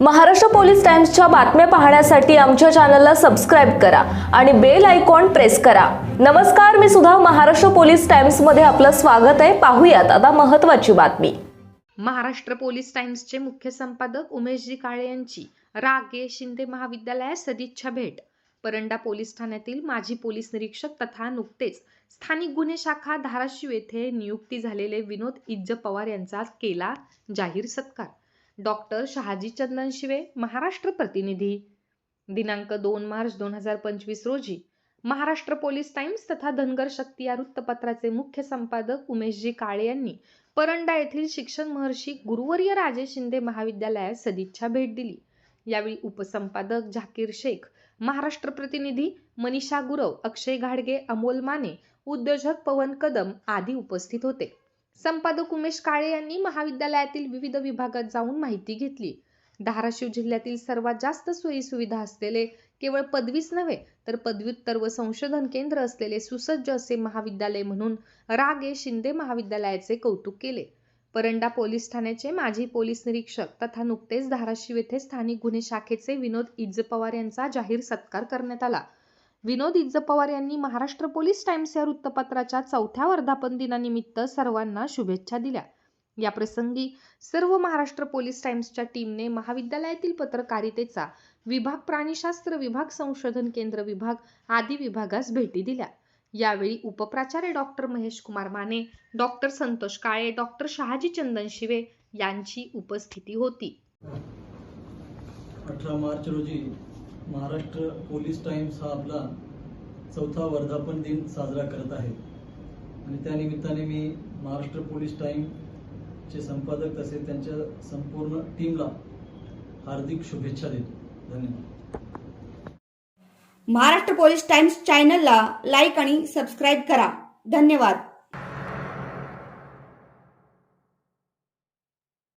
Maharashtra police टाइम्सच्या बातम्या पाहण्यासाठी आमच्या चॅनलला सबस्क्राईब करा आणि बेल आयकॉन प्रेस करा. नमस्कार मी सुद्धा महाराष्ट्र पोलीस टाइम्समध्ये आपलं स्वागत आहे. पाहूयात आता महत्त्वाची बातमी. महाराष्ट्र पोलीस टाइम्सचे मुख्य संपादक उमेशजी काळे यांची रागे शिंदे महाविद्यालयात सदिच्छा भेट. परंडा पोलीस ठाण्यातील माजी पोलीस निरीक्षक तथा नुकतेच स्थानिक गुन्हे शाखा धाराशिव येथे नियुक्ती झालेले विनोद इज्ज पवार यांचा केला जाहीर सत्कार. डॉक्टर शहाजी चंदन शिवे महाराष्ट्र प्रतिनिधी. दिनांक दोन मार्च दोन हजार पंचवीस रोजी महाराष्ट्र पोलीस टाइम्स तथा धनगर शक्ती या वृत्तपत्राचे मुख्य संपादक उमेशजी काळे यांनी परंडा येथील शिक्षण महर्षी गुरुवर्य राजे शिंदे महाविद्यालयात सदिच्छा भेट दिली. यावेळी उपसंपादक झाकीर शेख महाराष्ट्र प्रतिनिधी मनीषा गुरव अक्षय घाडगे अमोल माने उद्योजक पवन कदम आदी उपस्थित होते. संपादक उमेश काळे यांनी महाविद्यालयातील विविध विभागात जाऊन माहिती घेतली. धाराशिव जिल्ह्यातील सर्वात जास्त सोयीसुविधा असलेले केवळ पदवीच नव्हे तर पदव्युत्तर व संशोधन केंद्र असलेले सुसज्ज असे महाविद्यालय म्हणून रागे शिंदे महाविद्यालयाचे कौतुक केले. परंडा पोलीस ठाण्याचे माजी पोलीस निरीक्षक तथा नुकतेच धाराशिव येथे स्थानिक गुन्हे शाखेचे विनोद इज पवार यांचा जाहीर सत्कार करण्यात आला. विनोद इज्ज पवार यांनी महाराष्ट्र पोलीस टाइम्स या वृत्तपत्राच्या चौथ्या वर्धापन दिनानिमित्त सर्वांना शुभेच्छा दिल्या. याप्रसंगी सर्व महाराष्ट्र पोलीस टाइम्सच्या टीमने महाविद्यालयातील पत्रकारितेचा विभाग प्राणीशास्त्र विभाग संशोधन केंद्र विभाग आदी विभागास भेटी दिल्या. यावेळी उपप्राचार्य doctor Mahesh Kumar Mane doctor Santosh Kale doctor Shahaji Chandan Shive यांची उपस्थिती होती. अठरा मार्च रोजी महाराष्ट्र पोलीस टाइम्स हा आपला चौथा वर्धापन दिन साजरा करत आहे. आणि त्या निमित्ताने मी महाराष्ट्र पोलीस टाइमचे संपादक तसेच त्यांच्या संपूर्ण टीमला हार्दिक शुभेच्छा देतो. धन्यवाद. महाराष्ट्र पोलीस टाइम्स चॅनलला लाईक आणि सबस्क्राईब करा. धन्यवाद.